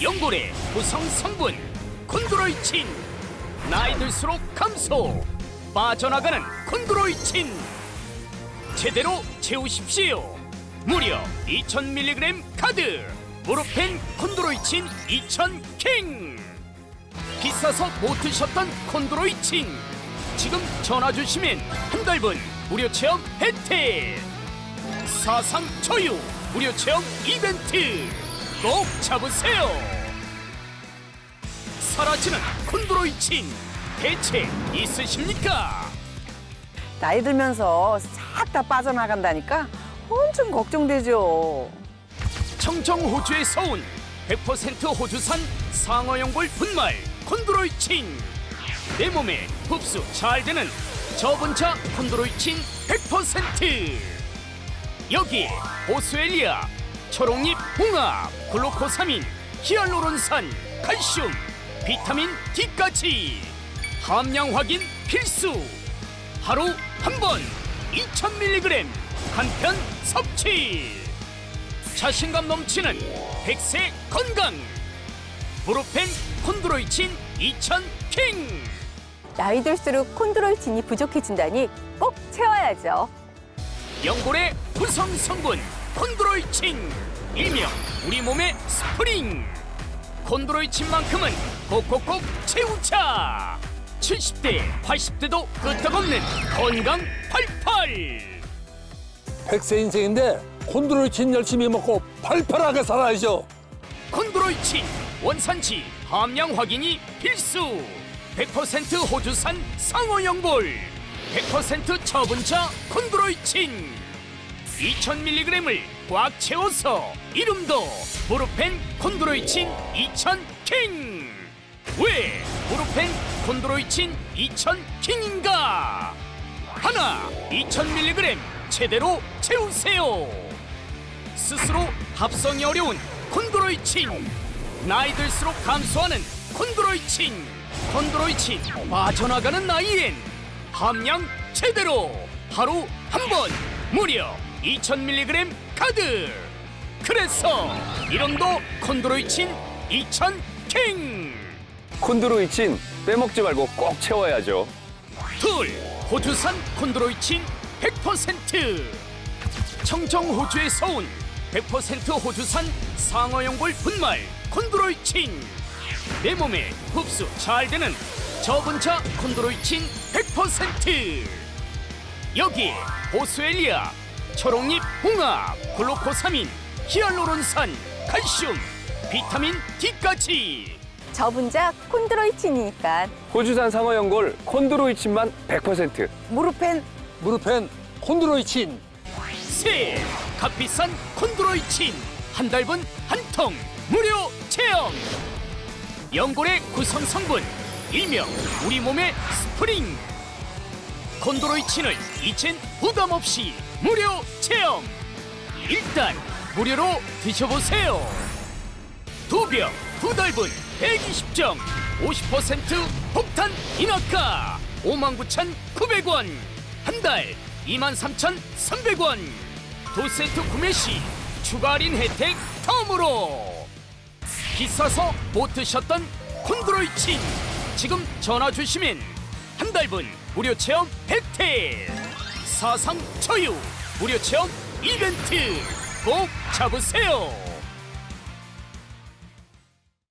연골의 구성 성분 콘드로이친. 나이 들수록 감소 빠져나가는 콘드로이친. 제대로 채우십시오. 무려 2000mg 카드 무릎펜 콘드로이친 2000킹. 비싸서 못 드셨던 콘드로이친 지금 전화 주시면 한 달분 무료 체험 혜택. 사상 초유 무료 체험 이벤트 꼭 잡으세요 사라지는 콘드로이친 대체 있으십니까? 나이 들면서 싹 다 빠져나간다니까 엄청 걱정되죠. 청정 호주에서 온 100% 호주산 상어연골 분말 콘드로이친 내 몸에 흡수 잘 되는 저분자 콘드로이친 100% 여기에 보스엘리아 초록잎 홍합 글루코사민 히알루론산 칼슘 비타민 D까지. 함량 확인 필수. 하루 한 번 2000mg 간편 섭취. 자신감 넘치는 백세 건강. 브로펜 콘드로이친 2000킹. 나이 들수록 콘드로이친이 부족해진다니 꼭 채워야죠. 연골의 구성 성분 콘드로이친 일명 우리 몸의 스프링. 콘드로이친만큼은 꼭꼭꼭 채우자. 70대 80대도 끄떡없는 건강 88 백세 인생인데 콘드로이친 열심히 먹고 팔팔하게 살아야죠. 콘드로이친 원산지 함량 확인이 필수. 100% 호주산 상어연골 100% 처분자 콘드로이친 2000mg을 꽉 채워서 이름도 무르펜 콘드로이친 2000킹. 왜 무르펜 콘드로이친 2000킹인가? 하나 2000mg 제대로 채우세요. 스스로 합성이 어려운 콘드로이친 나이 들수록 감소하는 콘드로이친 콘드로이친 빠져나가는 나이엔 함량 제대로 하루 한 번 무려 2000mg 카드. 그래서 이름도 콘드로이친 2000킹. 콘드로이친 빼먹지 말고 꼭 채워야죠. 둘 호주산 콘드로이친 100% 청정 호주에서 온 100% 호주산 상어연골 분말 콘드로이친. 내 몸에 흡수 잘 되는 저분자 콘드로이친 100% 여기에 보스엘리아 초록잎 홍합 글루코사민 히알루론산 칼슘 비타민 D까지. 저분자 콘드로이친이니까. 호주산 상어연골 콘드로이친만 100%. 무릎펜 무르펜 콘드로이친 새 값비싼 콘드로이친 한 달분 한 통. 무료 체험 연골의 구성 성분. 일명 우리 몸의 스프링 콘드로이 친을 이젠 부담 없이 무료 체험. 일단 무료로 드셔보세요. 두 병 두 달분 120점 50% 폭탄 인하가 59,900원 한 달 23,300원. 두 세트 구매 시 추가 할인 혜택 덤으로. 비싸서 못 드셨던 콘드로이친 지금 전화 주시면 한 달분 무료 체험 혜택 사상 초유 무료 체험 이벤트 꼭 잡으세요.